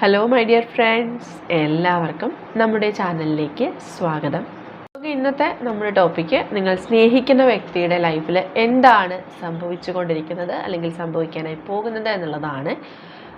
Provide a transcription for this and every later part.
Hello my dear friends എല്ലാവർക്കും നമ്മുടെ ചാനലിലേക്ക് സ്വാഗതം. നമുക്ക് ഇന്നത്തെ നമ്മുടെ ടോപ്പിക്ക് നിങ്ങൾ സ്നേഹിക്കുന്ന വ്യക്തിയുടെ ലൈഫിൽ എന്താണ് സംഭവിച്ചുകൊണ്ടിരിക്കുന്നത് അല്ലെങ്കിൽ സംഭവിക്കാനായി പോകുന്നത് എന്നുള്ളതാണ്.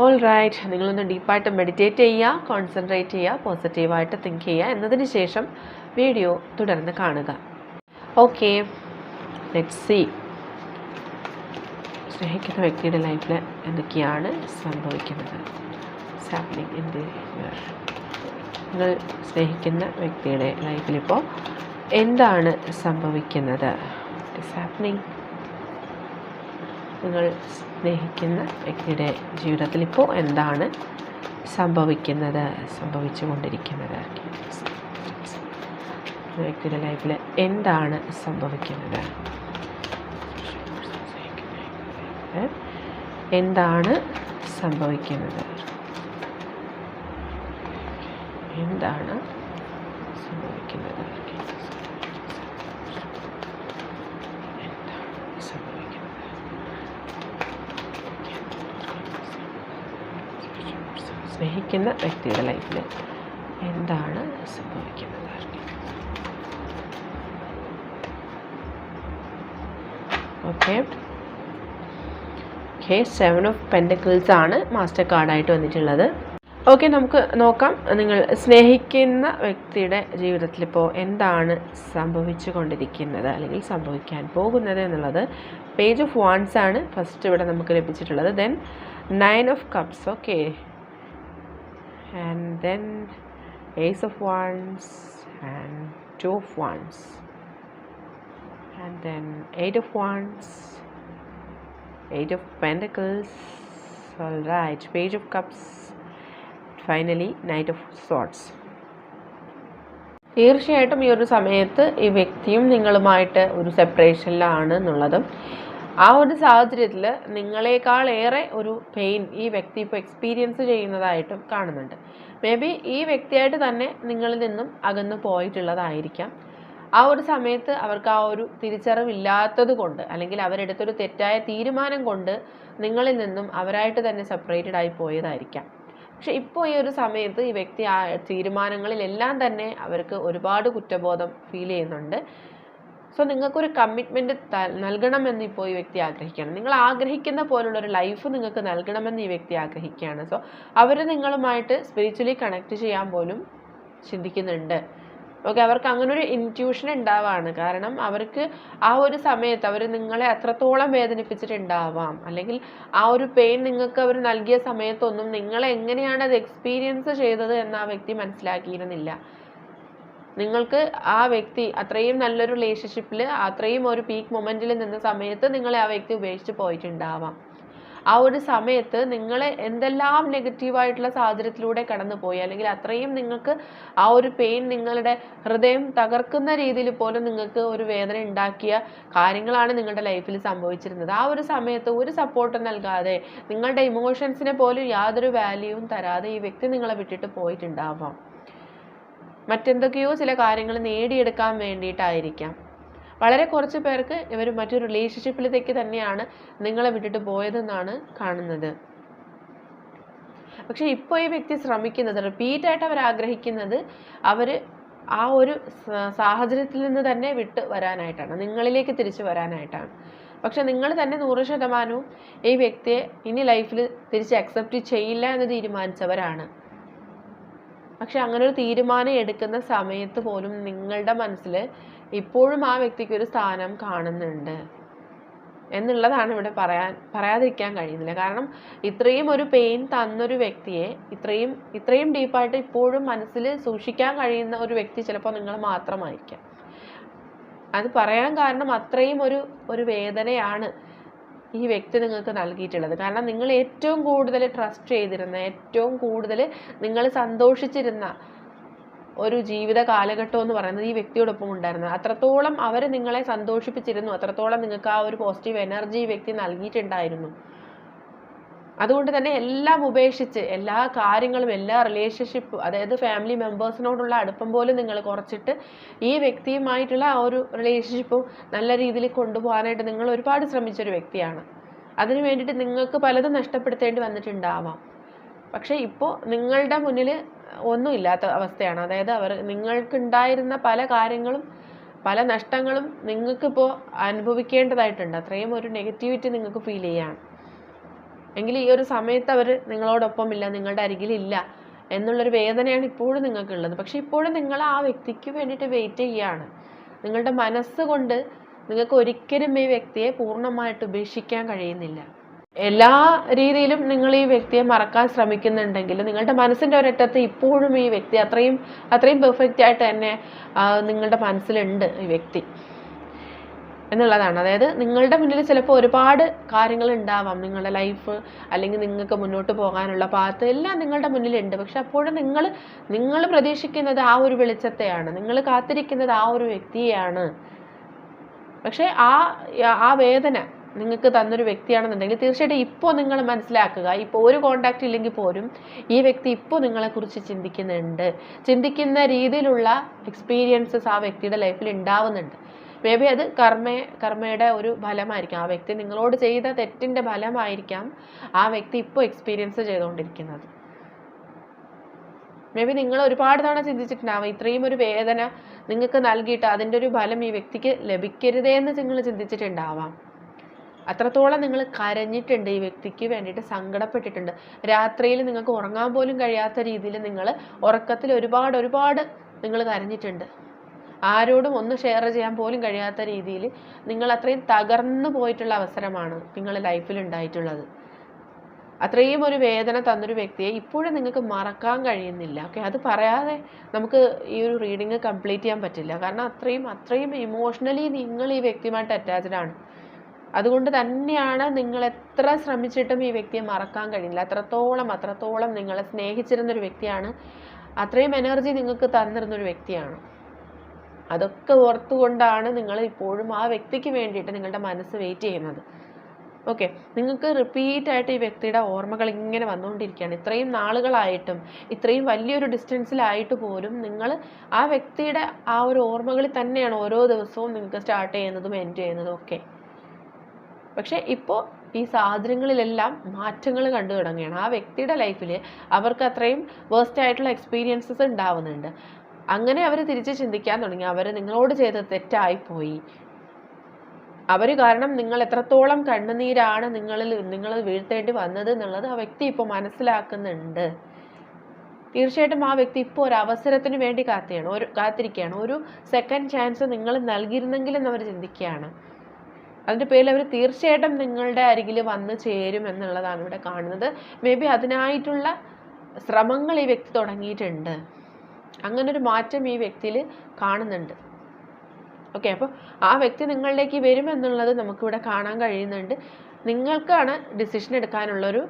ഓൾ റൈറ്റ് നിങ്ങളൊന്ന് ഡീപ്പായിട്ട് മെഡിറ്റേറ്റ് ചെയ്യുക കോൺസെൻട്രേറ്റ് ചെയ്യുക പോസിറ്റീവായിട്ട് തിങ്ക് ചെയ്യുക എന്നതിന് ശേഷം വീഡിയോ തുടർന്ന് കാണുക. ഓക്കെ ലെറ്റ് സി സ്നേഹിക്കുന്ന വ്യക്തിയുടെ ലൈഫിൽ എന്തൊക്കെയാണ് സംഭവിക്കുന്നത്? ഹാപ്പനിങ് ഇൻ ദി നിങ്ങൾ സ്നേഹിക്കുന്ന വ്യക്തിയുടെ ലൈഫിലിപ്പോൾ എന്താണ് സംഭവിക്കുന്നത്? ഹാപ്പനിങ് നിങ്ങൾ സ്നേഹിക്കുന്ന വ്യക്തിയുടെ ജീവിതത്തിൽ ഇപ്പോൾ എന്താണ് സംഭവിക്കുന്നത് സംഭവിച്ചുകൊണ്ടിരിക്കുന്നത്? വ്യക്തിയുടെ ലൈഫിൽ എന്താണ് സംഭവിക്കുന്നത്? എന്താണ് സംഭവിക്കുന്നത്? എന്താണ് സംഭവിക്കുന്നത്? സ്നേഹിക്കുന്ന വ്യക്തിയുടെ ലൈഫിൽ എന്താണ് സംഭവിക്കുന്നത്? Okay. Okay seven of pentacles ആണ് മാസ്റ്റർ കാർഡായിട്ട് വന്നിട്ടുള്ളത്. ഓക്കെ നമുക്ക് നോക്കാം. നിങ്ങൾ സ്നേഹിക്കുന്ന വ്യക്തിയുടെ ജീവിതത്തിൽ ഇപ്പോൾ എന്താണ് സംഭവിച്ചു കൊണ്ടിരിക്കുന്നത് അല്ലെങ്കിൽ സംഭവിക്കാൻ പോകുന്നത് എന്നുള്ളത് പേജ് ഓഫ് വാൺസ് ആണ് ഫസ്റ്റ് ഇവിടെ നമുക്ക് ലഭിച്ചിട്ടുള്ളത്. Then nine of cups okay. And then ace of wands and two of wands and then eight of wands eight of pentacles all right page of cups finally knight of swords തീർച്ചയായിട്ടും ഈ ഒരു സമയത്ത് ഈ വ്യക്തിയും നിങ്ങളുമായിട്ട് ഒരു സെപ്പറേഷനിലാണ് എന്നുള്ളതും ആ ഒരു സാഹചര്യത്തിൽ നിങ്ങളെക്കാൾ ഏറെ ഒരു പെയിൻ ഈ വ്യക്തി ഇപ്പോൾ എക്സ്പീരിയൻസ് ചെയ്യുന്നതായിട്ടും കാണുന്നുണ്ട്. മേ ബി ഈ വ്യക്തിയായിട്ട് തന്നെ നിങ്ങളിൽ നിന്നും അകന്നു പോയിട്ടുള്ളതായിരിക്കാം. ആ ഒരു സമയത്ത് അവർക്ക് ആ ഒരു തിരിച്ചറിവില്ലാത്തത് കൊണ്ട് അല്ലെങ്കിൽ അവരെടുത്തൊരു തെറ്റായ തീരുമാനം കൊണ്ട് നിങ്ങളിൽ നിന്നും അവരായിട്ട് തന്നെ സെപ്പറേറ്റഡ് ആയി പോയതായിരിക്കാം. പക്ഷെ ഇപ്പോൾ ഈ ഒരു സമയത്ത് ഈ വ്യക്തി ആ തീരുമാനങ്ങളിലെല്ലാം തന്നെ അവർക്ക് ഒരുപാട് കുറ്റബോധം ഫീൽ ചെയ്യുന്നുണ്ട്. സോ നിങ്ങൾക്കൊരു കമ്മിറ്റ്മെന്റ് നൽകണമെന്ന് ഇപ്പോൾ ഈ വ്യക്തി ആഗ്രഹിക്കുകയാണ്. നിങ്ങൾ ആഗ്രഹിക്കുന്ന പോലുള്ള ഒരു ലൈഫ് നിങ്ങൾക്ക് നൽകണമെന്ന് ഈ വ്യക്തി ആഗ്രഹിക്കുകയാണ്. സോ അവർ നിങ്ങളുമായിട്ട് സ്പിരിച്വലി കണക്ട് ചെയ്യാൻ പോലും ചിന്തിക്കുന്നുണ്ട്. ഓക്കെ അവർക്ക് അങ്ങനെ ഒരു ഇന്റ്യൂഷൻ ഉണ്ടാവാണ്. കാരണം അവർക്ക് ആ ഒരു സമയത്ത് അവർ നിങ്ങളെ അത്രത്തോളം വേദനിപ്പിച്ചിട്ടുണ്ടാവാം. അല്ലെങ്കിൽ ആ ഒരു പെയിൻ നിങ്ങൾക്ക് അവർ നൽകിയ സമയത്തൊന്നും നിങ്ങളെ എങ്ങനെയാണ് അത് എക്സ്പീരിയൻസ് ചെയ്തത് എന്ന് ആ വ്യക്തി മനസ്സിലാക്കിയിരുന്നില്ല. നിങ്ങൾക്ക് ആ വ്യക്തി അത്രയും നല്ലൊരു റിലേഷൻഷിപ്പിൽ അത്രയും ഒരു പീക്ക് മൊമെന്റിൽ നിന്ന സമയത്ത് നിങ്ങളെ ആ വ്യക്തി ഉപേക്ഷിച്ച് പോയിട്ടുണ്ടാവാം. ആ ഒരു സമയത്ത് നിങ്ങൾ എന്തെല്ലാം നെഗറ്റീവായിട്ടുള്ള സാഹചര്യത്തിലൂടെ കടന്നുപോയി അല്ലെങ്കിൽ അത്രയും നിങ്ങൾക്ക് ആ ഒരു പെയിൻ നിങ്ങളുടെ ഹൃദയം തകർക്കുന്ന രീതിയിൽ പോലും നിങ്ങൾക്ക് ഒരു വേദന ഉണ്ടാക്കിയ കാര്യങ്ങളാണ് നിങ്ങളുടെ ലൈഫിൽ സംഭവിച്ചിരുന്നത്. ആ ഒരു സമയത്ത് ഒരു സപ്പോർട്ട് നൽകാതെ നിങ്ങളുടെ ഇമോഷൻസിനെ പോലും യാതൊരു വാല്യൂവും തരാതെ ഈ വ്യക്തി നിങ്ങളെ വിട്ടിട്ട് പോയിട്ടുണ്ടാവാം. മറ്റെന്തൊക്കെയോ ചില കാര്യങ്ങൾ നേടിയെടുക്കാൻ വേണ്ടിയിട്ടായിരിക്കാം. വളരെ കുറച്ച് പേർക്ക് ഇവർ മറ്റൊരു റിലേഷൻഷിപ്പിലേക്ക് തന്നെയാണ് നിങ്ങളെ വിട്ടിട്ട് പോയതെന്നാണ് കാണുന്നത്. പക്ഷെ ഇപ്പോൾ ഈ വ്യക്തി ശ്രമിക്കുന്നത് റിപ്പീറ്റായിട്ട് അവർ ആഗ്രഹിക്കുന്നത് അവർ ആ ഒരു സാഹചര്യത്തിൽ നിന്ന് തന്നെ വിട്ട് വരാനായിട്ടാണ്. നിങ്ങളിലേക്ക് തിരിച്ചു വരാനായിട്ടാണ്. പക്ഷെ നിങ്ങൾ തന്നെ നൂറ് ശതമാനവും ഈ വ്യക്തിയെ ഇനി ലൈഫിൽ തിരിച്ച് അക്സെപ്റ്റ് ചെയ്യില്ല എന്ന് തീരുമാനിച്ചവരാണ്. പക്ഷെ അങ്ങനെ ഒരു തീരുമാനം എടുക്കുന്ന സമയത്ത് പോലും നിങ്ങളുടെ മനസ്സിൽ ഇപ്പോഴും ആ വ്യക്തിക്ക് ഒരു സ്ഥാനം കാണുന്നുണ്ട് എന്നുള്ളതാണ് ഇവിടെ പറയാൻ പറയാതിരിക്കാൻ കഴിയുന്നില്ല. കാരണം ഇത്രയും ഒരു പെയിൻ തന്നൊരു വ്യക്തിയെ ഇത്രയും ഇത്രയും ഡീപ്പായിട്ട് ഇപ്പോഴും മനസ്സിൽ സൂക്ഷിക്കാൻ കഴിയുന്ന ഒരു വ്യക്തി ചിലപ്പോൾ നിങ്ങൾ മാത്രമായിരിക്കാം. അത് പറയാൻ കാരണം അത്രയും ഒരു ഒരു വേദനയാണ് ഈ വ്യക്തി നിങ്ങൾക്ക് നൽകിയിട്ടുള്ളത്. കാരണം നിങ്ങൾ ഏറ്റവും കൂടുതൽ ട്രസ്റ്റ് ചെയ്തിരുന്ന ഏറ്റവും കൂടുതൽ നിങ്ങൾ സന്തോഷിച്ചിരുന്ന ഒരു ജീവിത കാലഘട്ടം എന്ന് പറയുന്നത് ഈ വ്യക്തിയോടൊപ്പം ഉണ്ടായിരുന്നത് അത്രത്തോളം അവർ നിങ്ങളെ സന്തോഷിപ്പിച്ചിരുന്നു. അത്രത്തോളം നിങ്ങൾക്ക് ആ ഒരു പോസിറ്റീവ് എനർജി വ്യക്തി നൽകിയിട്ടുണ്ടായിരുന്നു. അതുകൊണ്ട് തന്നെ എല്ലാം ഉപേക്ഷിച്ച് എല്ലാ കാര്യങ്ങളും എല്ലാ റിലേഷൻഷിപ്പ് അതായത് ഫാമിലി മെമ്പേഴ്സിനോടുള്ള അടുപ്പം പോലും നിങ്ങൾ കുറച്ചിട്ട് ഈ വ്യക്തിയുമായിട്ടുള്ള ആ ഒരു റിലേഷൻഷിപ്പും നല്ല രീതിയിൽ കൊണ്ടുപോകാനായിട്ട് നിങ്ങൾ ഒരുപാട് ശ്രമിച്ചൊരു വ്യക്തിയാണ്. അതിന് വേണ്ടിയിട്ട് നിങ്ങൾക്ക് പലതും നഷ്ടപ്പെടുത്തേണ്ടി വന്നിട്ടുണ്ടാവാം. പക്ഷേ ഇപ്പോൾ നിങ്ങളുടെ മുന്നിൽ ഒന്നുമില്ലാത്ത അവസ്ഥയാണ്. അതായത് അവർ നിങ്ങൾക്കുണ്ടായിരുന്ന പല കാര്യങ്ങളും പല നഷ്ടങ്ങളും നിങ്ങൾക്കിപ്പോൾ അനുഭവിക്കേണ്ടതായിട്ടുണ്ട്. അത്രയും ഒരു നെഗറ്റിവിറ്റി നിങ്ങൾക്ക് ഫീൽ ചെയ്യാണ്. എങ്കിൽ ഈ ഒരു സമയത്ത് അവർ നിങ്ങളോടൊപ്പം ഇല്ല നിങ്ങളുടെ അരികിലില്ല എന്നുള്ളൊരു വേദനയാണ് ഇപ്പോഴും നിങ്ങൾക്കുള്ളത്. പക്ഷെ ഇപ്പോഴും നിങ്ങൾ ആ വ്യക്തിക്ക് വേണ്ടിയിട്ട് വെയിറ്റ് ചെയ്യുകയാണ്. നിങ്ങളുടെ മനസ്സുകൊണ്ട് നിങ്ങൾക്ക് ഒരിക്കലും ഈ വ്യക്തിയെ പൂർണമായിട്ട് ഉപേക്ഷിക്കാൻ കഴിയുന്നില്ല. എല്ലാ രീതിയിലും നിങ്ങൾ ഈ വ്യക്തിയെ മറക്കാൻ ശ്രമിക്കുന്നുണ്ടെങ്കിൽ നിങ്ങളുടെ മനസ്സിന്റെ ഒരറ്റത്ത് ഇപ്പോഴും ഈ വ്യക്തി അത്രയും അത്രയും പെർഫെക്റ്റ് ആയിട്ട് തന്നെ നിങ്ങളുടെ മനസ്സിലുണ്ട് ഈ വ്യക്തി. എന്നുള്ളതാണ്. അതായത് നിങ്ങളുടെ മുന്നിൽ ചിലപ്പോൾ ഒരുപാട് കാര്യങ്ങൾ ഉണ്ടാവാം. നിങ്ങളുടെ ലൈഫ് അല്ലെങ്കിൽ നിങ്ങൾക്ക് മുന്നോട്ട് പോകാനുള്ള പാത്ത് എല്ലാം നിങ്ങളുടെ മുന്നിലുണ്ട്. പക്ഷെ അപ്പോഴും നിങ്ങൾ നിങ്ങൾ പ്രതീക്ഷിക്കുന്നത് ആ ഒരു വെളിച്ചത്തെയാണ്. നിങ്ങൾ കാത്തിരിക്കുന്നത് ആ ഒരു വ്യക്തിയെയാണ്. പക്ഷേ ആ ആ വേദന നിങ്ങൾക്ക് തന്നൊരു വ്യക്തിയാണെന്നുണ്ടെങ്കിൽ തീർച്ചയായിട്ടും ഇപ്പോൾ നിങ്ങൾ മനസ്സിലാക്കുക ഇപ്പോൾ ഒരു കോണ്ടാക്റ്റ് ഇല്ലെങ്കിൽ പോലും ഈ വ്യക്തി ഇപ്പോൾ നിങ്ങളെക്കുറിച്ച് ചിന്തിക്കുന്നുണ്ട്. ചിന്തിക്കുന്ന രീതിയിലുള്ള എക്സ്പീരിയൻസസ് ആ വ്യക്തിയുടെ ലൈഫിൽ ഉണ്ടാവുന്നുണ്ട്. മേ ബി അത് കർമ്മ കർമ്മയുടെ ഒരു ഫലമായിരിക്കാം. ആ വ്യക്തി നിങ്ങളോട് ചെയ്ത തെറ്റിന്റെ ഫലമായിരിക്കാം ആ വ്യക്തി ഇപ്പോൾ എക്സ്പീരിയൻസ് ചെയ്തുകൊണ്ടിരിക്കുന്നത്. മേ ബി നിങ്ങൾ ഒരുപാട് തവണ ചിന്തിച്ചിട്ടുണ്ടാവും ഇത്രയും ഒരു വേദന നിങ്ങൾക്ക് നൽകിയിട്ട് അതിന്റെ ഒരു ഫലം ഈ വ്യക്തിക്ക് ലഭിക്കരുതേ എന്ന് നിങ്ങൾ ചിന്തിച്ചിട്ടുണ്ടാവാം. അത്രത്തോളം നിങ്ങൾ കരഞ്ഞിട്ടുണ്ട് ഈ വ്യക്തിക്ക് വേണ്ടിയിട്ട് സങ്കടപ്പെട്ടിട്ടുണ്ട്. രാത്രിയിൽ നിങ്ങൾക്ക് ഉറങ്ങാൻ പോലും കഴിയാത്ത രീതിയിൽ നിങ്ങൾ ഉറക്കത്തിൽ ഒരുപാട് ഒരുപാട് നിങ്ങൾ കരഞ്ഞിട്ടുണ്ട്. ആരോടും ഒന്ന് ഷെയർ ചെയ്യാൻ പോലും കഴിയാത്ത രീതിയിൽ നിങ്ങൾ അത്രയും തകർന്നു പോയിട്ടുള്ള അവസരമാണ് നിങ്ങളുടെ ലൈഫിൽ ഉണ്ടായിട്ടുള്ളത്. അത്രയും ഒരു വേദന തന്നൊരു വ്യക്തിയെ ഇപ്പോഴും നിങ്ങൾക്ക് മറക്കാൻ കഴിയുന്നില്ല. ഓക്കെ അത് പറയാതെ നമുക്ക് ഈ ഒരു റീഡിങ് കംപ്ലീറ്റ് ചെയ്യാൻ പറ്റില്ല. കാരണം അത്രയും അത്രയും ഇമോഷണലി നിങ്ങൾ ഈ വ്യക്തിയുമായിട്ട് അറ്റാച്ച്ഡ് ആണ്. അതുകൊണ്ട് തന്നെയാണ് നിങ്ങൾ എത്ര ശ്രമിച്ചിട്ടും ഈ വ്യക്തിയെ മറക്കാൻ കഴിയുന്നില്ല. അത്രത്തോളം അത്രത്തോളം നിങ്ങളെ സ്നേഹിച്ചിരുന്നൊരു വ്യക്തിയാണ്. അത്രയും എനർജി നിങ്ങൾക്ക് തന്നിരുന്നൊരു വ്യക്തിയാണ്. അതൊക്കെ ഓർത്തുകൊണ്ടാണ് നിങ്ങൾ ഇപ്പോഴും ആ വ്യക്തിക്ക് വേണ്ടിയിട്ട് നിങ്ങളുടെ മനസ്സ് വെയിറ്റ് ചെയ്യുന്നത്. ഓക്കെ നിങ്ങൾക്ക് റിപ്പീറ്റ് ആയിട്ട് ഈ വ്യക്തിയുടെ ഓർമ്മകൾ ഇങ്ങനെ വന്നുകൊണ്ടിരിക്കുകയാണ്. ഇത്രയും നാളുകളായിട്ടും ഇത്രയും വലിയൊരു ഡിസ്റ്റൻസിലായിട്ട് പോലും നിങ്ങൾ ആ വ്യക്തിയുടെ ആ ഒരു ഓർമ്മകളിൽ തന്നെയാണ് ഓരോ ദിവസവും നിങ്ങൾക്ക് സ്റ്റാർട്ട് ചെയ്യുന്നതും എൻഡ് ചെയ്യുന്നതും ഒക്കെ. പക്ഷേ ഇപ്പോൾ ഈ സാഹചര്യങ്ങളിലെല്ലാം മാറ്റങ്ങൾ കണ്ടു തുടങ്ങുകയാണ്. ആ വ്യക്തിയുടെ ലൈഫിൽ അവർക്ക് അത്രയും വേസ്റ്റ് ആയിട്ടുള്ള എക്സ്പീരിയൻസസ് ഉണ്ടാവുന്നുണ്ട്. അങ്ങനെ അവർ തിരിച്ച് ചിന്തിക്കാൻ തുടങ്ങി. അവർ നിങ്ങളോട് ചെയ്ത തെറ്റായിപ്പോയി അവർ കാരണം നിങ്ങൾ എത്രത്തോളം കണ്ണുനീരാണ് നിങ്ങളിൽ നിങ്ങൾ വീഴ്ത്തേണ്ടി വന്നത് എന്നുള്ളത് ആ വ്യക്തി ഇപ്പോൾ മനസ്സിലാക്കുന്നുണ്ട്. തീർച്ചയായിട്ടും ആ വ്യക്തി ഇപ്പോൾ ഒരു അവസരത്തിന് വേണ്ടി കാത്തിയാണ് ഒരു കാത്തിരിക്കുകയാണ്. ഒരു സെക്കൻഡ് ചാൻസ് നിങ്ങൾ നൽകിയിരുന്നെങ്കിലും അവർ ചിന്തിക്കുകയാണ്. അതിന്റെ പേരിൽ അവർ തീർച്ചയായിട്ടും നിങ്ങളുടെ അരികിൽ വന്ന് ചേരും എന്നുള്ളതാണ് ഇവിടെ കാണുന്നത്. മേ ബി അതിനായിട്ടുള്ള ശ്രമങ്ങൾ ഈ വ്യക്തി തുടങ്ങിയിട്ടുണ്ട്. അങ്ങനൊരു മാറ്റം ഈ വ്യക്തിയിൽ കാണുന്നുണ്ട്. ഓക്കെ അപ്പോൾ ആ വ്യക്തി നിങ്ങളിലേക്ക് വരുമെന്നുള്ളത് നമുക്കിവിടെ കാണാൻ കഴിയുന്നുണ്ട്. നിങ്ങൾക്കാണ് ഡിസിഷൻ എടുക്കാനുള്ളൊരു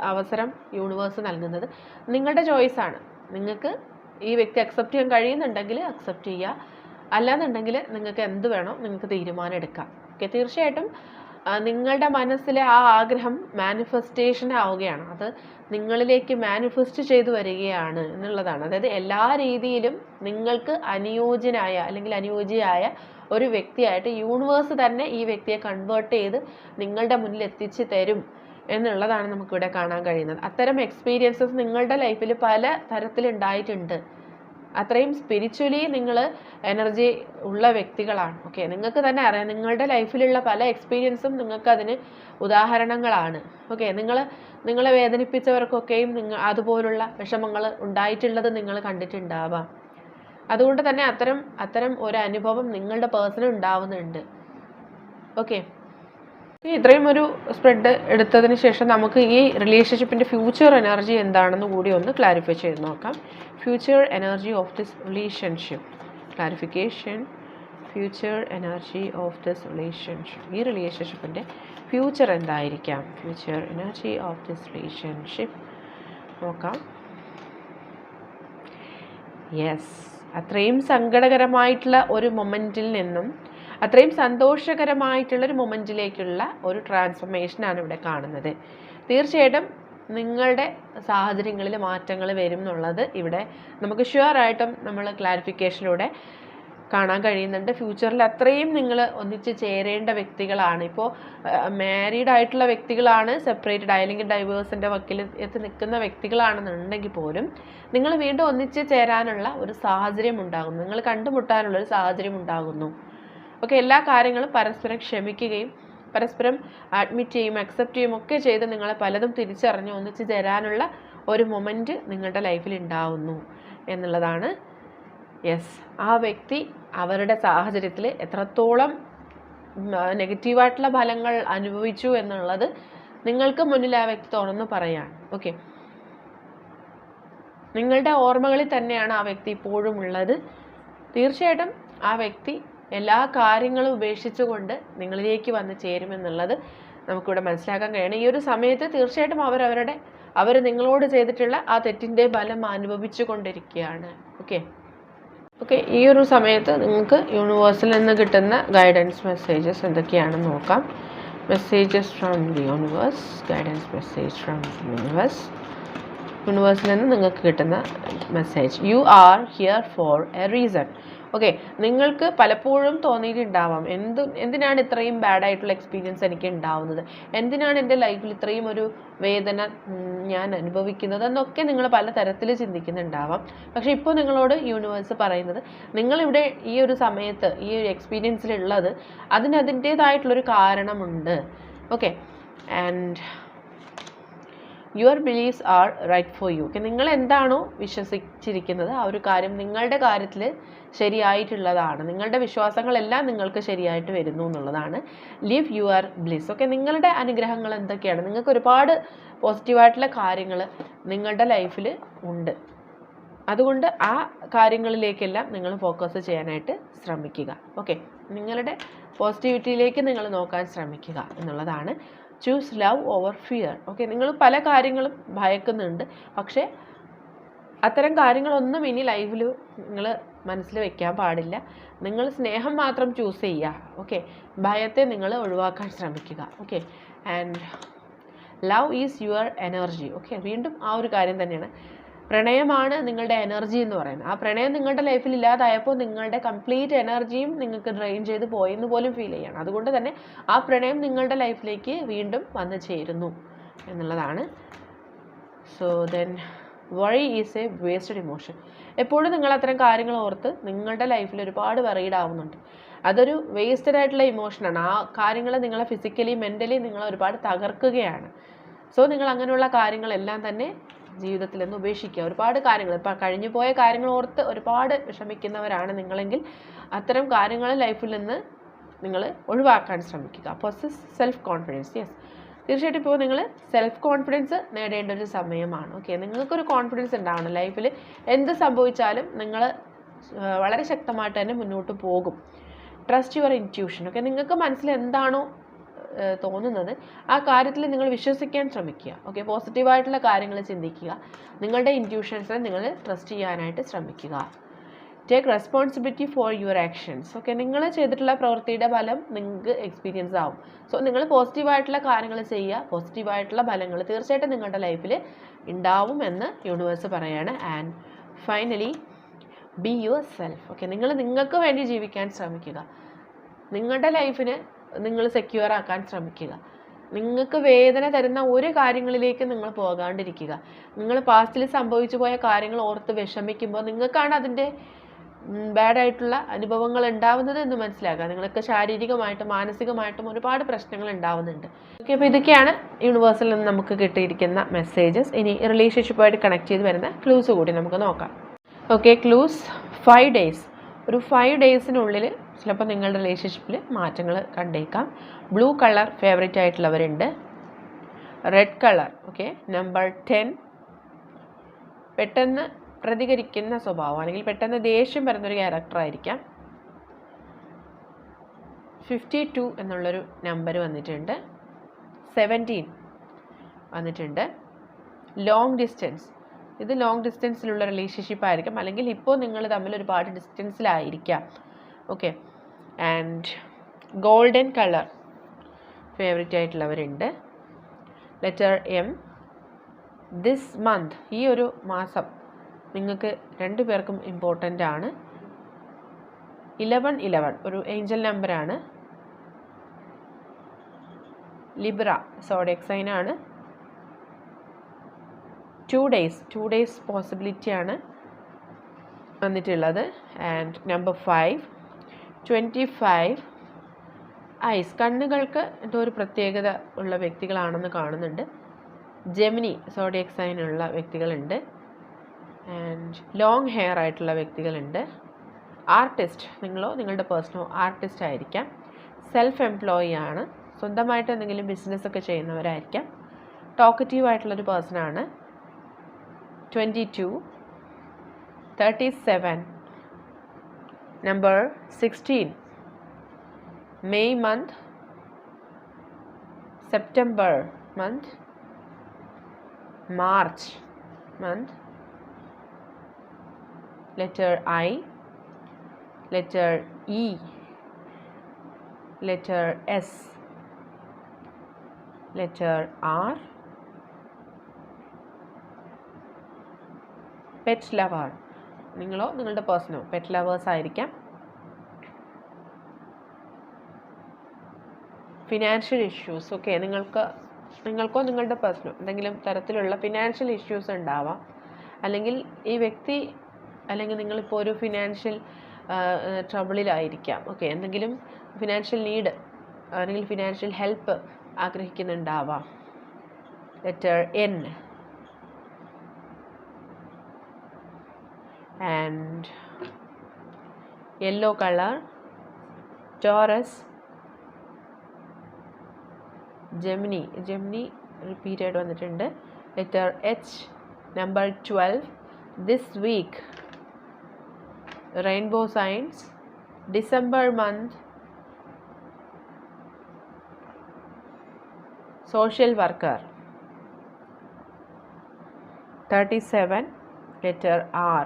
അവസരം യൂണിവേഴ്സ് നൽകുന്നത്. നിങ്ങളുടെ ചോയ്സാണ് നിങ്ങൾക്ക് ഈ വ്യക്തി അക്സെപ്റ്റ് ചെയ്യാൻ കഴിയുന്നുണ്ടെങ്കിൽ അക്സെപ്റ്റ് ചെയ്യുക. അല്ലാന്നുണ്ടെങ്കിൽ നിങ്ങൾക്ക് എന്ത് വേണോ നിങ്ങൾക്ക് തീരുമാനം എടുക്കാം. ഓക്കെ തീർച്ചയായിട്ടും നിങ്ങളുടെ മനസ്സിലെ ആ ആഗ്രഹം മാനിഫെസ്റ്റേഷൻ ആവുകയാണ്. അത് നിങ്ങളിലേക്ക് മാനിഫെസ്റ്റ് ചെയ്തു വരികയാണ് എന്നുള്ളതാണ്. അതായത് എല്ലാ രീതിയിലും നിങ്ങൾക്ക് അനുയോജ്യനായ അല്ലെങ്കിൽ അനുയോജ്യയായ ഒരു വ്യക്തിയായിട്ട് യൂണിവേഴ്സ് തന്നെ ഈ വ്യക്തിയെ കൺവേർട്ട് ചെയ്ത് നിങ്ങളുടെ മുന്നിൽ എത്തിച്ചു തരും എന്നുള്ളതാണ് നമുക്കിവിടെ കാണാൻ കഴിയുന്നത്. അത്തരം എക്സ്പീരിയൻസസ് നിങ്ങളുടെ ലൈഫിൽ പല തരത്തിലുണ്ടായിട്ടുണ്ട്. അത്രയും സ്പിരിച്വലി നിങ്ങൾ എനർജി ഉള്ള വ്യക്തികളാണ്. ഓക്കെ നിങ്ങൾക്ക് തന്നെ അറിയാം നിങ്ങളുടെ ലൈഫിലുള്ള പല എക്സ്പീരിയൻസും നിങ്ങൾക്ക് അതിന് ഉദാഹരണങ്ങളാണ്. ഓക്കെ നിങ്ങൾ നിങ്ങളെ വേദനിപ്പിച്ചവർക്കൊക്കെയും നിങ്ങൾ അതുപോലുള്ള വിഷമങ്ങൾ ഉണ്ടായിട്ടുള്ളത് നിങ്ങൾ കണ്ടിട്ടുണ്ടാവാം. അതുകൊണ്ട് തന്നെ അത്തരം അത്തരം ഒരു അനുഭവം നിങ്ങളുടെ പേഴ്സണൽ ഉണ്ടാവുന്നുണ്ട്. ഓക്കെ ഇത്രയും ഒരു സ്പ്രെഡ് എടുത്തതിന് ശേഷം നമുക്ക് ഈ റിലേഷൻഷിപ്പിന്റെ ഫ്യൂച്ചർ എനർജി എന്താണെന്ന് കൂടി ഒന്ന് ക്ലാരിഫൈ ചെയ്ത് നോക്കാം. Future energy of this relationship clarification future energy of this relationship ഈ റിലേഷൻഷിപ്പിന്റെ ഫ്യൂച്ചർ എന്തായിരിക്കാം? Future energy of this relationship നോക്കാം. യെസ് അത്രയും സങ്കടകരമായിട്ടുള്ള ഒരു മൊമെന്റിൽ നിന്നും അത്രയും സന്തോഷകരമായിട്ടുള്ളൊരു മൊമെന്റിലേക്കുള്ള ഒരു ട്രാൻസ്ഫർമേഷനാണ് ഇവിടെ കാണുന്നത്. തീർച്ചയായിട്ടും നിങ്ങളുടെ സാഹചര്യങ്ങളിൽ മാറ്റങ്ങൾ വരും എന്നുള്ളത് ഇവിടെ നമുക്ക് ഷുവറായിട്ടും നമ്മൾ ക്ലാരിഫിക്കേഷനിലൂടെ കാണാൻ കഴിയുന്നുണ്ട്. ഫ്യൂച്ചറിൽ അത്രയും നിങ്ങൾ ഒന്നിച്ച് ചേരേണ്ട വ്യക്തികളാണ്. ഇപ്പോൾ മാരീഡ് ആയിട്ടുള്ള വ്യക്തികളാണ് സെപ്പറേറ്റഡ് അല്ലെങ്കിൽ ഡൈവേഴ്സിന്റെ വക്കിൽ എത്തി നിൽക്കുന്ന വ്യക്തികളാണെന്നുണ്ടെങ്കിൽ പോലും നിങ്ങൾ വീണ്ടും ഒന്നിച്ച് ചേരാനുള്ള ഒരു സാഹചര്യം ഉണ്ടാകുന്നു നിങ്ങൾ കണ്ടുമുട്ടാനുള്ള ഒരു സാഹചര്യം ഉണ്ടാകുന്നു. ഓക്കെ എല്ലാ കാര്യങ്ങളും പരസ്പരം ക്ഷമിക്കുകയും പരസ്പരം അഡ്മിറ്റ് ചെയ്യും അക്സെപ്റ്റ് ചെയ്യും ഒക്കെ ചെയ്ത് നിങ്ങളെ പലതും തിരിച്ചറിഞ്ഞ് ഒന്നിച്ച് തരാനുള്ള ഒരു മൊമെന്റ് നിങ്ങളുടെ ലൈഫിൽ ഉണ്ടാവുന്നു എന്നുള്ളതാണ്. യെസ് ആ വ്യക്തി അവരുടെ സാഹചര്യത്തിൽ എത്രത്തോളം നെഗറ്റീവായിട്ടുള്ള ഫലങ്ങൾ അനുഭവിച്ചു എന്നുള്ളത് നിങ്ങൾക്ക് മുന്നിൽ ആ വ്യക്തി തുറന്നു പറയാണ്. ഓക്കെ നിങ്ങളുടെ ഓർമ്മകളിൽ തന്നെയാണ് ആ വ്യക്തി ഇപ്പോഴും ഉള്ളത്. തീർച്ചയായിട്ടും ആ വ്യക്തി എല്ലാ കാര്യങ്ങളും ഉപേക്ഷിച്ചുകൊണ്ട് നിങ്ങളിലേക്ക് വന്ന് ചേരുമെന്നുള്ളത് നമുക്കിവിടെ മനസ്സിലാക്കാൻ കഴിയണം. ഈ ഒരു സമയത്ത് തീർച്ചയായിട്ടും അവരവരുടെ അവർ നിങ്ങളോട് ചെയ്തിട്ടുള്ള ആ തെറ്റിന്റെ ഫലം അനുഭവിച്ചു കൊണ്ടിരിക്കുകയാണ് ഓക്കെ? ഓക്കെ ഈ ഒരു സമയത്ത് നിങ്ങൾക്ക് യൂണിവേഴ്സിൽ നിന്ന് കിട്ടുന്ന ഗൈഡൻസ് മെസ്സേജസ് എന്തൊക്കെയാണെന്ന് നോക്കാം. Messages from the universe guidance message from the universe. യൂണിവേഴ്സിൽ നിന്ന് നിങ്ങൾക്ക് കിട്ടുന്ന message. You are here for a reason okay നിങ്ങൾക്ക് പലപ്പോഴും തോന്നിയിട്ടുണ്ടാവാം. എന്ത് എന്തിനാണ് ഇത്രയും ബാഡ് ആയിട്ടുള്ള എക്സ്പീരിയൻസ് എനിക്ക് ഉണ്ടാവുന്നത്? എന്തിനാണ് എന്റെ ലൈഫിൽ ഇത്രയും ഒരു വേദന ഞാൻ അനുഭവിക്കുന്നത്? എന്നൊക്കെ നിങ്ങൾ പല തരത്തിൽ ചിന്തിക്കുന്നുണ്ടാവാം. പക്ഷേ ഇപ്പോൾ നിങ്ങളോട് യൂണിവേഴ്സ് പറയുന്നത് നിങ്ങളിവിടെ ഈ ഒരു സമയത്ത് ഈ ഒരു എക്സ്പീരിയൻസിലുള്ളത് അതിന് അതിന്റേതായിട്ടുള്ളൊരു കാരണമുണ്ട്. Okay and your believes are right for you നിങ്ങൾ എന്താണോ വിശ്വസിച്ചിരിക്കുന്നത് ആ ഒരു കാര്യം നിങ്ങളുടെ കാര്യത്തിൽ ശരിയായിട്ടുള്ളതാണ്. നിങ്ങളുടെ വിശ്വാസങ്ങളെല്ലാം നിങ്ങൾക്ക് ശരിയായിട്ട് വരുന്നു എന്നുള്ളതാണ്. ലിവ് യുവർ ബ്ലിസ് ഓക്കെ നിങ്ങളുടെ അനുഗ്രഹങ്ങൾ എന്തൊക്കെയാണ്? നിങ്ങൾക്ക് ഒരുപാട് പോസിറ്റീവായിട്ടുള്ള കാര്യങ്ങൾ നിങ്ങളുടെ ലൈഫിൽ ഉണ്ട്. അതുകൊണ്ട് ആ കാര്യങ്ങളിലേക്കെല്ലാം നിങ്ങൾ ഫോക്കസ് ചെയ്യാനായിട്ട് ശ്രമിക്കുക. ഓക്കെ നിങ്ങളുടെ പോസിറ്റിവിറ്റിയിലേക്ക് നിങ്ങൾ നോക്കാൻ ശ്രമിക്കുക എന്നുള്ളതാണ്. Choose love over fear okay നിങ്ങൾ പല കാര്യങ്ങളും ഭയക്കുന്നുണ്ട്. പക്ഷേ അത്തരം കാര്യങ്ങളൊന്നും ഇനി ലൈഫിൽ നിങ്ങൾ മനസ്സിൽ വെക്കാൻ പാടില്ല. നിങ്ങൾ സ്നേഹം മാത്രം ചൂസ് ചെയ്യുക. ഓക്കെ ഭയത്തെ നിങ്ങൾ ഒഴിവാക്കാൻ ശ്രമിക്കുക. Okay and love is your energy okay വീണ്ടും ആ ഒരു കാര്യം തന്നെയാണ്. പ്രണയമാണ് നിങ്ങളുടെ എനർജി എന്ന് പറയുന്നത്. ആ പ്രണയം നിങ്ങളുടെ ലൈഫിൽ ഇല്ലാതായപ്പോൾ നിങ്ങളുടെ കംപ്ലീറ്റ് എനർജിയും നിങ്ങൾക്ക് ഡ്രെയിൻ ചെയ്ത് പോയെന്ന് പോലും ഫീൽ ചെയ്യണം. അതുകൊണ്ട് തന്നെ ആ പ്രണയം നിങ്ങളുടെ ലൈഫിലേക്ക് വീണ്ടും വന്നു ചേരുന്നു എന്നുള്ളതാണ്. So then worry is a wasted emotion എപ്പോഴും നിങ്ങൾ അത്തരം കാര്യങ്ങൾ ഓർത്ത് നിങ്ങളുടെ ലൈഫിൽ ഒരുപാട് വറീഡ് ആവുന്നുണ്ട്. അതൊരു വേസ്റ്റഡ് ആയിട്ടുള്ള ഇമോഷനാണ് ആ കാര്യങ്ങൾ നിങ്ങളെ ഫിസിക്കലി മെന്റലി നിങ്ങളെ ഒരുപാട് തകർക്കുകയാണ്. സോ നിങ്ങൾ അങ്ങനെയുള്ള കാര്യങ്ങളെല്ലാം തന്നെ ജീവിതത്തിൽ നിന്ന് ഉപേക്ഷിക്കുക. ഒരുപാട് കാര്യങ്ങൾ. ഇപ്പം കഴിഞ്ഞു പോയ കാര്യങ്ങൾ ഓർത്ത് ഒരുപാട് വിഷമിക്കുന്നവരാണ് നിങ്ങളെങ്കിൽ അത്തരം കാര്യങ്ങൾ ലൈഫിൽ നിന്ന് നിങ്ങൾ ഒഴിവാക്കാൻ ശ്രമിക്കുക. പൊസസ് സെൽഫ് കോൺഫിഡൻസ് യെസ് തീർച്ചയായിട്ടും ഇപ്പോൾ നിങ്ങൾ സെൽഫ് കോൺഫിഡൻസ് നേടേണ്ട ഒരു സമയമാണ്. ഓക്കെ നിങ്ങൾക്കൊരു കോൺഫിഡൻസ് ഉണ്ടാവണം. ലൈഫിൽ എന്ത് സംഭവിച്ചാലും നിങ്ങൾ വളരെ ശക്തമായിട്ട് തന്നെ മുന്നോട്ട് പോകും. ട്രസ്റ്റ് യുവർ ഇന്റ്യൂഷൻ ഓക്കെ നിങ്ങൾക്ക് മനസ്സിൽ എന്താണോ തോന്നുന്നത്. ആ കാര്യത്തിൽ നിങ്ങൾ വിശ്വസിക്കാൻ ശ്രമിക്കുക. ഓക്കെ പോസിറ്റീവായിട്ടുള്ള കാര്യങ്ങൾ ചിന്തിക്കുക. നിങ്ങളുടെ ഇന്റ്യൂഷൻസിനെ നിങ്ങൾ ട്രസ്റ്റ് ചെയ്യാനായിട്ട് ശ്രമിക്കുക. Take responsibility for your actions okay നിങ്ങൾ ചെയ്തിട്ടുള്ള പ്രവൃത്തിയുടെ ഫലം നിങ്ങൾക്ക് എക്സ്പീരിയൻസ് ആവും. സോ നിങ്ങൾ പോസിറ്റീവായിട്ടുള്ള കാര്യങ്ങൾ ചെയ്യുക. പോസിറ്റീവായിട്ടുള്ള ഫലങ്ങൾ തീർച്ചയായിട്ടും നിങ്ങളുടെ ലൈഫിൽ ഉണ്ടാവും എന്ന് യൂണിവേഴ്സ് പറയാണ്. And finally be yourself okay നിങ്ങൾ നിങ്ങൾക്ക് വേണ്ടി ജീവിക്കാൻ ശ്രമിക്കുക. നിങ്ങളുടെ ലൈഫിന് നിങ്ങൾ സെക്യൂർ ആക്കാൻ ശ്രമിക്കുക. നിങ്ങൾക്ക് വേദന തരുന്ന ഒരു കാര്യങ്ങളിലേക്ക് നിങ്ങൾ പോകാണ്ടിരിക്കുക. നിങ്ങൾ പാസ്റ്റിൽ സംഭവിച്ചു പോയ കാര്യങ്ങൾ ഓർത്ത് വിഷമിക്കുമ്പോൾ നിങ്ങൾക്കാണ് അതിന്റെ ബാഡായിട്ടുള്ള അനുഭവങ്ങൾ ഉണ്ടാവുന്നത് എന്ന് മനസ്സിലാക്കുക. നിങ്ങൾക്ക് ശാരീരികമായിട്ടും മാനസികമായിട്ടും ഒരുപാട് പ്രശ്നങ്ങൾ ഉണ്ടാവുന്നുണ്ട്. ഓക്കെ അപ്പോൾ ഇതൊക്കെയാണ് യൂണിവേഴ്സിൽ നിന്ന് നമുക്ക് കിട്ടിയിരിക്കുന്ന മെസ്സേജസ് ഇനി റിലേഷൻഷിപ്പുമായിട്ട് കണക്ട് ചെയ്ത് വരുന്ന ക്ലൂസ് കൂടി നമുക്ക് നോക്കാം. ഓക്കെ ക്ലൂസ് ഫൈവ് ഡേയ്സ് ഒരു ഫൈവ് ഡേയ്സിനുള്ളിൽ ചിലപ്പോൾ നിങ്ങളുടെ റിലേഷൻഷിപ്പിൽ മാറ്റങ്ങൾ കണ്ടേക്കാം. Blue colour favourite ആയിട്ടുള്ളവരുണ്ട്. Red colour okay number ten പെട്ടെന്ന് പ്രതികരിക്കുന്ന സ്വഭാവം അല്ലെങ്കിൽ പെട്ടെന്ന് ദേഷ്യം വരുന്നൊരു ക്യാരക്ടറായിരിക്കാം ഫിഫ്റ്റി ടു എന്നുള്ളൊരു നമ്പർ വന്നിട്ടുണ്ട്. സെവന്റീൻ വന്നിട്ടുണ്ട്. ലോങ് ഡിസ്റ്റൻസ് ഇത് ലോങ് ഡിസ്റ്റൻസിലുള്ള റിലേഷൻഷിപ്പ് ആയിരിക്കും. അല്ലെങ്കിൽ ഇപ്പോൾ നിങ്ങൾ തമ്മിൽ ഒരുപാട് ഡിസ്റ്റൻസിലായിരിക്കാം okay and golden colour favourite ആയിട്ടുള്ളവരുണ്ട്. Letter M this month ഈ ഒരു മാസം നിങ്ങൾക്ക് രണ്ടു പേർക്കും ഇമ്പോർട്ടന്റ് ആണ്. ഇലവൺ ഇലവൺ ഒരു ഏഞ്ചൽ നമ്പറാണ് ലിബ്ര സോഡിയക് സൈൻ ആണ്. ടു ഡേയ്സ് ടു ഡേയ്സ് പോസിബിലിറ്റിയാണ് വന്നിട്ടുള്ളത്. And number five twenty five eyes കണ്ണുകൾക്ക് എന്തോ ഒരു പ്രത്യേകത ഉള്ള വ്യക്തികളാണെന്ന് കാണുന്നുണ്ട്. ജെമിനി സോഡിയക് സൈനുള്ള വ്യക്തികളുണ്ട്. ആൻഡ് ലോങ് ഹെയർ ആയിട്ടുള്ള വ്യക്തികളുണ്ട്. ആർട്ടിസ്റ്റ് നിങ്ങളോ നിങ്ങളുടെ പേഴ്സണോ ആർട്ടിസ്റ്റ് ആയിരിക്കാം. സെൽഫ് എംപ്ലോയി ആണ്. സ്വന്തമായിട്ട് എന്തെങ്കിലും ബിസിനസ് ഒക്കെ ചെയ്യുന്നവരായിരിക്കാം. ടോക്കറ്റീവ് ആയിട്ടുള്ളൊരു പേഴ്സണാണ് twenty two thirty seven Number 16 May month, September month, March month, letter I, letter E, letter S, letter R, pet lover. നിങ്ങളോ നിങ്ങളുടെ പേഴ്സണോ പെറ്റ് ലവേഴ്സ് ആയിരിക്കാം. ഫിനാൻഷ്യൽ ഇഷ്യൂസ് ഓക്കെ നിങ്ങൾക്ക് നിങ്ങൾക്കോ നിങ്ങളുടെ പേഴ്സണോ എന്തെങ്കിലും തരത്തിലുള്ള ഫിനാൻഷ്യൽ ഇഷ്യൂസ് ഉണ്ടാവാം. അല്ലെങ്കിൽ ഈ വ്യക്തി അല്ലെങ്കിൽ നിങ്ങളിപ്പോൾ ഒരു ഫിനാൻഷ്യൽ ട്രബിളിലായിരിക്കാം ഓക്കെ എന്തെങ്കിലും ഫിനാൻഷ്യൽ നീഡ് അല്ലെങ്കിൽ financial help ആഗ്രഹിക്കുന്നുണ്ടാവാം. Letter N and yellow colour Taurus Gemini Gemini repeat ആയിട്ട് വന്നിട്ടുണ്ട് letter H number twelve this week rainbow signs december month social worker 37 letter r